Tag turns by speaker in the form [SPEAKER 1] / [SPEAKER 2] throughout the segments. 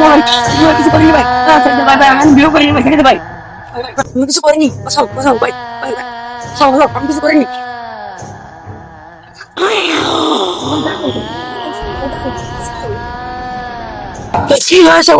[SPEAKER 1] আমি কি হয়েছে?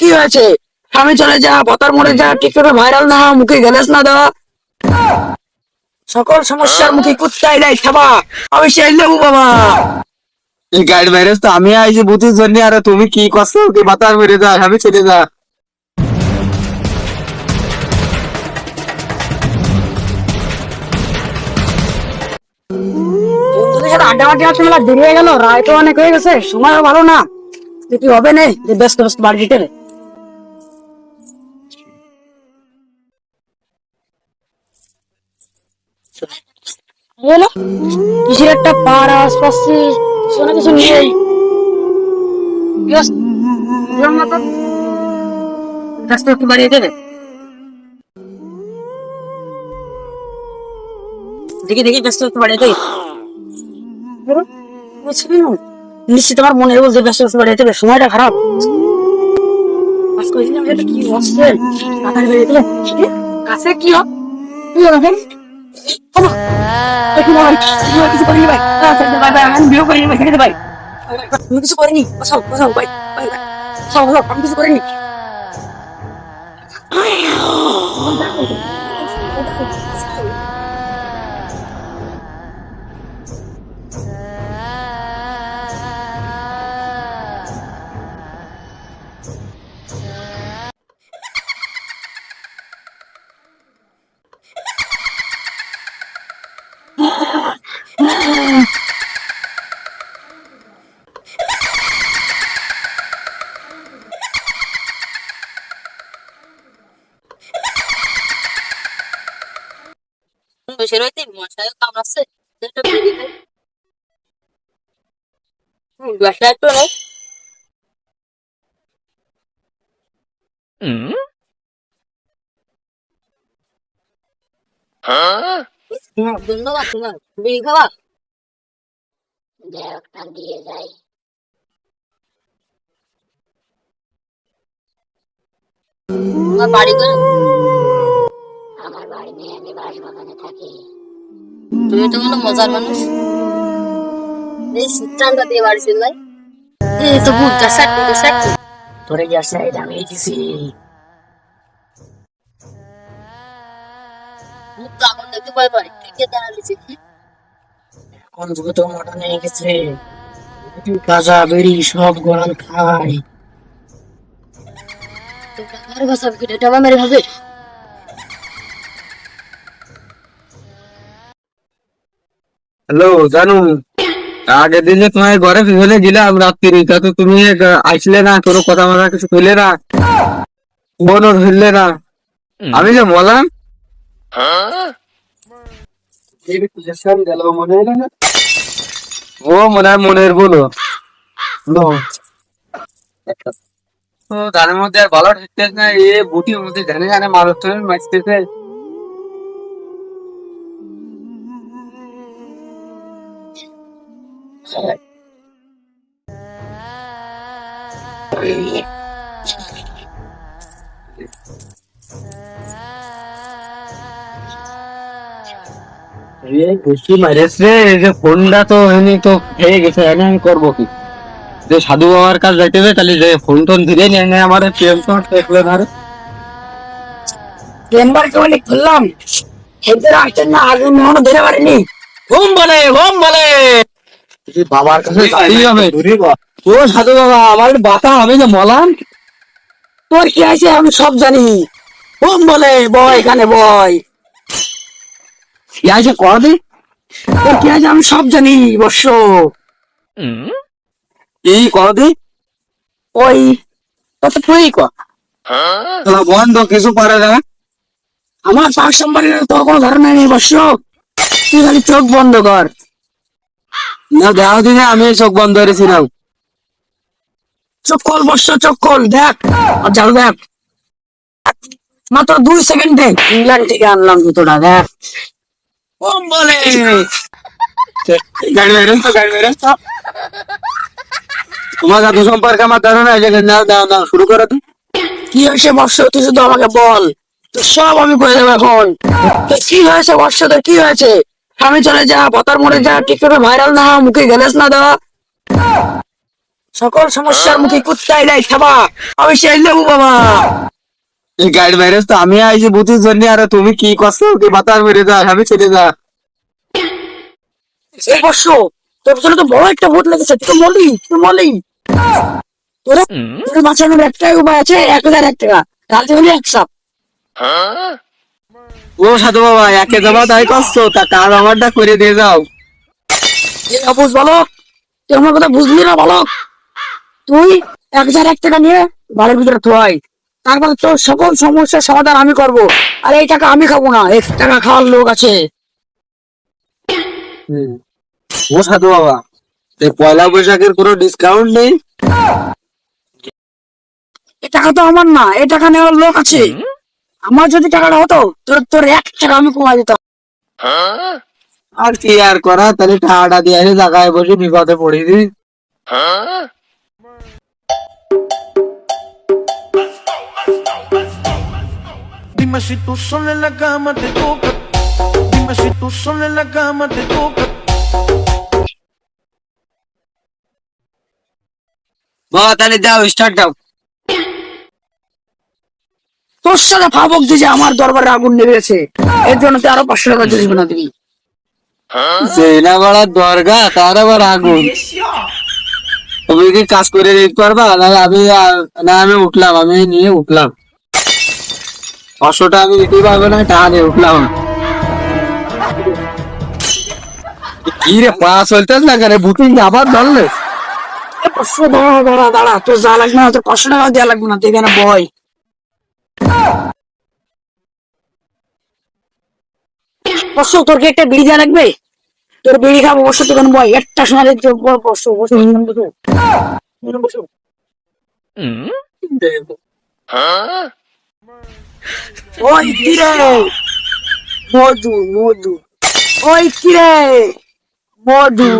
[SPEAKER 1] কি হয়েছে? আমি চলে যা বতার মরে যা টিকটকে ভাইরাল না মুখে গ্যালেস না দেওয়া সকল সমস্যার মুখে কুত্তাই দেয় খাবা আমি সেই লেবু বাবা
[SPEAKER 2] গাইড ম্যারেজ তো আমি আইছি বুথের জন্য, আর তুমি কি করছ? কি বাতার মেরে যা আমি চলে যা।
[SPEAKER 1] ভালো না। কি হবে না? ব্যস্ত ব্যস্ত বাড়ি একটা পাড় শোনা কিছু নেই না। তো। ব্যস্ত একটু বাড়িয়ে দেবে দেখি দেখি ব্যস্ত একটু বাড়িয়ে দেবে? নিশ্চিত আমার মনে বলছে ব্যস্ত বাড়িয়ে দেবে। সময়টা খারাপ। কি? কাছে কি হয়? কিছু করিনি ভাই। ভাই ভাই আমি বসাও বসাও ভাই ভাই বসাও বসাও কিছু করিনি।
[SPEAKER 3] বসে রইতে মশায় কামড়াচ্ছে বাসা একটু নেই ধন্যবাদ তোমার বিড়ি খাওয়া দিয়ে যাই তোমার বাড়ি করে আমার বাড়ি নিয়ে আমি বাসবাগানে থাকি। তুমি তো হলো মজার মানুষ। এই শীতকালটা দিয়ে বাড়ি ছিল ভাই এই তো বুদ্ধা সাট্টি তো সাট্টি
[SPEAKER 1] তোরে গিয়ে সাইড আমি দিছি।
[SPEAKER 3] তো এখন দেখতে ভয় পারে ক্রিকেট দাঁড়ালিছে
[SPEAKER 1] কোন যুগে তো মটন হয়ে গেছে। গাজা বেরি সব গোড়াল খাই।
[SPEAKER 3] তোমরা কার ভাষা কেটে টাকা মেরে খাবে
[SPEAKER 2] হ্যালো জানু। আগের দিন তোমার ঘরে ফেলে গেলাম রাত্রি তা তো তুমি আসলে না কোনো কথা মাথা কিছু কইলে না। বোনও ধরলে না। আমি যে বললাম? ও মনে হয় মনের বলো তো তার মধ্যে আর ভালো ঠিকঠাক না এ বুটির মধ্যে জানে জানে মানুষ মারতেছে। ফোনটা তো এমনি তো খেয়ে গেছে এনে আমি করব কি যে সাধু বাবার কাছে যাইতে তাহলে যে ফোন টোন ধীরে নিয়ে আমার প্রেম তো দেখলে না রে
[SPEAKER 1] চেম্বার কে বলে খুললাম না মনে ধরে পারিনি হোম বলে হোম বলে
[SPEAKER 2] বাবার কাছে যাইতেই হবে ও সাধু বাবা আমার বাতা যে
[SPEAKER 1] তোর কি আছে আমি সব জানি। বলে বয় এখানে বয়
[SPEAKER 2] কি আছে কর দি।
[SPEAKER 1] তোর কি আছে আমি সব জানি বর্ষ
[SPEAKER 2] কি কর দি?
[SPEAKER 1] ওই তত তুই ক
[SPEAKER 2] বন্ধ কিছু পারে না
[SPEAKER 1] আমার পাঁচ সম্পর্কে তোর কোনো ধারণা নেই বর্ষ তুই খালি চোখ বন্ধ কর।
[SPEAKER 2] না দিনে আমি চোখ বন্ধ করেছিলাম।
[SPEAKER 1] চোখ খোল বর্ষ চোখ খোল দেখ। মাত্র দুই সেকেন্ডে ইংল্যান্ড থেকে আনলাম জুতোটা দেখ। হোম বলে
[SPEAKER 2] গাড়ি বেরেন তো গাড়ি বেরেন তো তোমার সম্পর্কে আমার নাও নাও শুরু করো তো।
[SPEAKER 1] কি হয়েছে বর্ষ তুই শুধু আমাকে বল। তো সব আমি করে দেবো এখন। তো কি হয়েছে বর্ষ তোর কি হয়েছে? স্বামী চলে যা পতার মরে যা টিকটকে ভাইরাল না মুখে গ্যালেস না দেওয়া। সকল সমস্যার মুখে কুত্তাই নাই খাবা আমি সেই লেবু বাবা।
[SPEAKER 2] এই গাইড ম্যারেজ তো আমি আইছি বুঝির জন্য আর তুমি কি করছ? কি বাতার মেরে যা আমি চলে যা।
[SPEAKER 1] এই বর্ষ তোর পিছনে তো বড় একটা ভোট লেগেছে তুই তো মলি তুই মলি। তোরা তোর বাঁচানোর একটাই উপায় আছে এক হাজার এক টাকা। রাতে হলে এক সাপ।
[SPEAKER 2] ও সাধু বাবা একে যাবা তাই করছ তা কার আমারটা করে দিয়ে যাও।
[SPEAKER 1] বুঝ বলো তুই আমার কথা বুঝলি না বলো তুই এক হাজার এক টাকা নিয়ে বাড়ির ভিতরে থোয়াই। তারপরে তোর সকল সমস্যার সমাধান আমি করব। আর এই টাকা আমি খাব না এক টাকা খাওয়ার লোক আছে।
[SPEAKER 2] ও সাধু বাবা পয়লা বৈশাখের কোনো ডিসকাউন্ট নেই?
[SPEAKER 1] এই টাকা তো আমার না এই টাকা নেওয়ার লোক আছে। আমার যদি টাকাটা হতো তোর তোর এক টাকা আমি কমা দিতাম।
[SPEAKER 2] আর কি আর করা? তাহলে টাকাটা দিয়ে এসে জায়গায় বসে বিপদে পড়ি দি
[SPEAKER 4] Dime si tú sola en la cama te toca. Dime si tú sola en la cama te toca.
[SPEAKER 2] বাবা তাহলে যাও স্টার্ট দাও।
[SPEAKER 1] তোর সাথে ভাবক যে আমার দরবারে আগুন নেমেছে এর জন্য তুই আরও পাঁচশো টাকা জরিমানা দিবি।
[SPEAKER 2] জেনা দরগা তার আবার আগুন। তুমি কি কাজ করে দিতে পারবা না আমি না আমি উঠলাম আমি নিয়ে উঠলাম। পাঁচশোটা আমি দিতে পারব না টাকা নিয়ে উঠলাম। কি রে পা চলতে না কেন? বুকিং আবার ধরলে?
[SPEAKER 1] পাঁচশো দাঁড়া দাঁড়া দাঁড়া। তোর যা লাগবে না তোর পাঁচশো টাকা দেওয়া লাগবে না তুই এখানে বয়। বসো, তোর কি একটা বিড়ি দেওয়া লাগবে? তোর বিড়ি খাব, বসো তোর বয় একটা সময় দেখতে বসো বসো বসো বসো ওই কিরে মধু মধু। ওই কিরে মধু।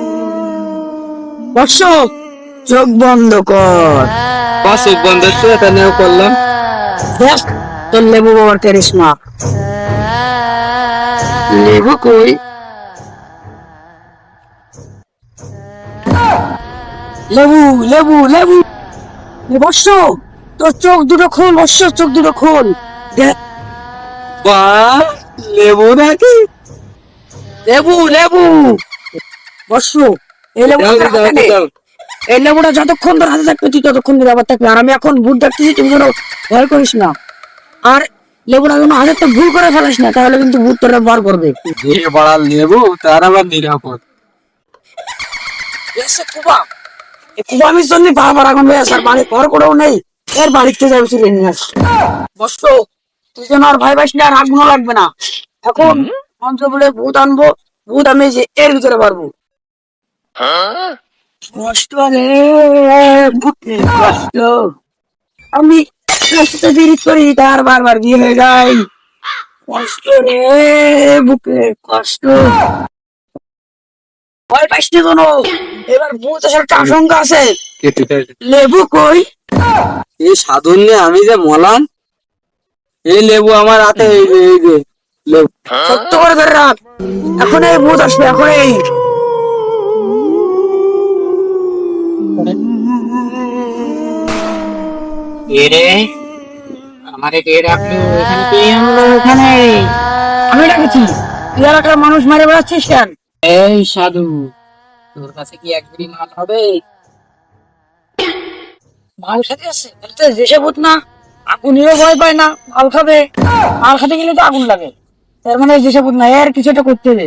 [SPEAKER 1] বর্ষ চোখ বন্ধ কর।
[SPEAKER 2] পাঁচ বন্ধ এটা নিয়েও করলাম।
[SPEAKER 1] দেখ তোর লেবু বাবার কারিশমা লেবু কই? লেবু লেবু লেবু। বর্ষ তোর চোখ দুটো খোল বর্ষ চোখ দুটো খোল। দেখ।
[SPEAKER 2] বা লেবু নাকি?
[SPEAKER 1] লেবু লেবু। বর্ষ এই লেবুটা যতক্ষণ তোর হাতে থাকবে তুই ততক্ষণ ধরে আবার থাকবে। আর আমি এখন ভুল ডাকতেছি তুমি কোনো ভয় করিস না। আর লেবুটা কোনো হাতে তো ভুল করে ফেলিস না তাহলে কিন্তু ভূত তোরা বার করবে।
[SPEAKER 2] বড়া লেবু তার আবার নিরাপদ।
[SPEAKER 1] এসে কুবা এই কুবা জন্য বারবার আগুন হয়ে আছে আর বাড়ি ঘর করেও নেই। এর বাড়িতে যাবে চলে নিয়ে আস। বসত তুই যেন আর ভাই ভাইস আর আগুনও লাগবে না। এখন মন্ত্র বলে ভূত আনব ভূত আমি যে এর ভিতরে পারব কষ্ট রে বুকে কষ্ট। আমি কষ্ট দেরি করি তার বারবার বিয়ে হয়ে যায়। কষ্ট রে বুকে কষ্ট। ভয় পাইস না কোনো? এবার ভূত আসার একটা আশঙ্কা আছে। লেবু কই?
[SPEAKER 2] এই সাধন নিয়ে আমি যে মলান এই লেবু আমার হাতে এই এই যে লেবু।
[SPEAKER 1] সত্য করে ধরে রাখ। এখন এই ভূত আসবে এখন এই।
[SPEAKER 5] এরে আমারে কে রাখল এখানে কে আনলো এখানে
[SPEAKER 1] আমি ডাকেছি তুই এলাকার মানুষ মারে বেড়াচ্ছিস কেন?
[SPEAKER 5] এই সাধু তোর কাছে কি এক বিড়ি মাল হবে?
[SPEAKER 1] মাল খেতে আসছে? তো দেশে ভূত না। আগুনিও ভয় পায় না মাল খাবে। মাল খেতে গেলে তো আগুন লাগে। তার মানে দেশে ভূত না এর কিছু একটা করতে হবে।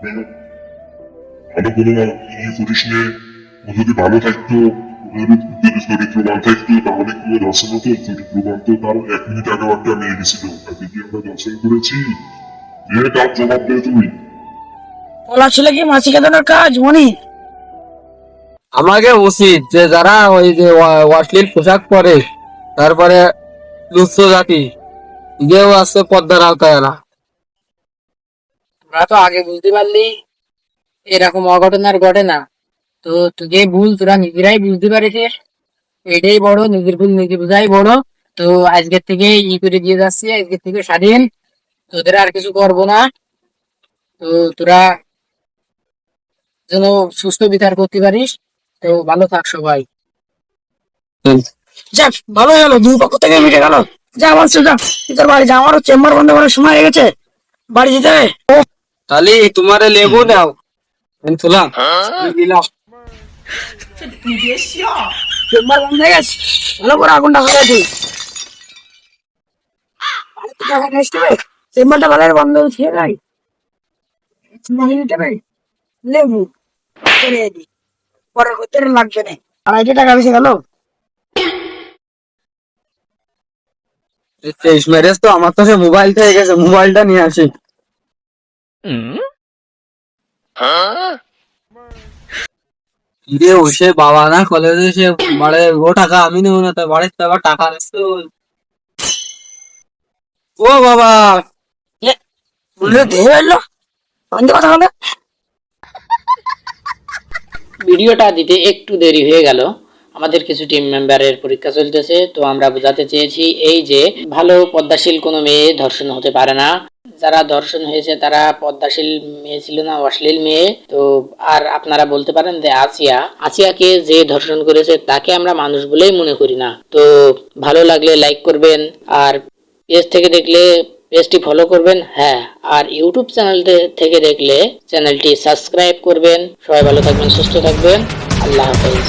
[SPEAKER 1] কোনো
[SPEAKER 6] ইয়ে করিস নে ও যদি ভালো থাকতো ও যদি যদি চরিত্রবান থাকতো তাহলে কি ও দর্শন হতো। চরিত্রবান তো তার এক মিনিট আগে একটা মেয়ে গেছিল। তাকে কি আমরা দর্শন করেছি? যে তার জবাব দেয় তুমি?
[SPEAKER 1] বলা ছিল কি মাছি কাটানোর কাজ মনি?
[SPEAKER 2] আমাকে উচিত যে যারা ওই যে অশ্লীল পোশাক পরে তারপরে লুচ্ছ জাতি গেও আছে পদ্মার আওতায় এরা
[SPEAKER 5] আমরা তো আগে বুঝতে পারলি এরকম অঘটন আর ঘটে না। তো তোকে ভুল তোরা নিজেরাই বুঝতে পারিস এটাই বড় নিজের ভুল নিজে বুঝাই বড়। তো আজকের থেকে ই করে দিয়ে যাচ্ছি আজকের থেকে স্বাধীন। তোদের আর কিছু করব না। তো তোরা যেন সুস্থ বিচার করতে পারিস। তো ভালো থাক সবাই।
[SPEAKER 1] যাক ভালো গেল। দুই পক্ষ থেকে মিটে গেল। যা বলছো যা। তোর বাড়ি যা আমারও চেম্বার বন্ধ করার সময় হয়ে গেছে। বাড়ি যেতে হবে।
[SPEAKER 2] তাহলে তোমারে লেবু দাও। আমি তুলাম। দিলাম
[SPEAKER 1] বন্ধ হয়ে আগুনটা হয়ে চেম্বারটা ভালো বন্ধ হয়ে যায় লেবু। করতে লাগবে না। টাকা বেশি গেল।
[SPEAKER 2] তেইশ ম্যারেজ তো আমার তো সে মোবাইল থেকে গেছে। মোবাইলটা নিয়ে আসি। সে বাবা না কলেজে ও টাকা আমি নেব না বাড়িতে আবার টাকা ও। বাবা!
[SPEAKER 5] ভিডিওটা দিতে একটু দেরি হয়ে গেল। আমাদের কিছু টিম মেম্বারের পরীক্ষা চলতেছে, তো আমরা বোঝাতে চেয়েছি এই যে, ভালো পদ্মাশীল কোনো মেয়ে ধর্ষণ হতে পারে না। যারা ধর্ষণ হয়েছে, তারা পদ্মাশীল মেয়ে ছিল না, অশ্লীল মেয়ে। তো আর আপনারা বলতে পারেন যে আসিয়া, আসিয়াকে যে ধর্ষণ করেছে, তাকে আমরা মানুষ বলেই মনে করি না। তো ভালো লাগলে লাইক করবেন, আর পেজ থেকে দেখলে পেজটি ফলো করবেন হ্যাঁ। আর ইউটিউব চ্যানেল থেকে দেখলে চ্যানেলটি সাবস্ক্রাইব করবেন। সবাই ভালো থাকবেন, সুস্থ থাকবেন। আল্লাহ হাফেজ।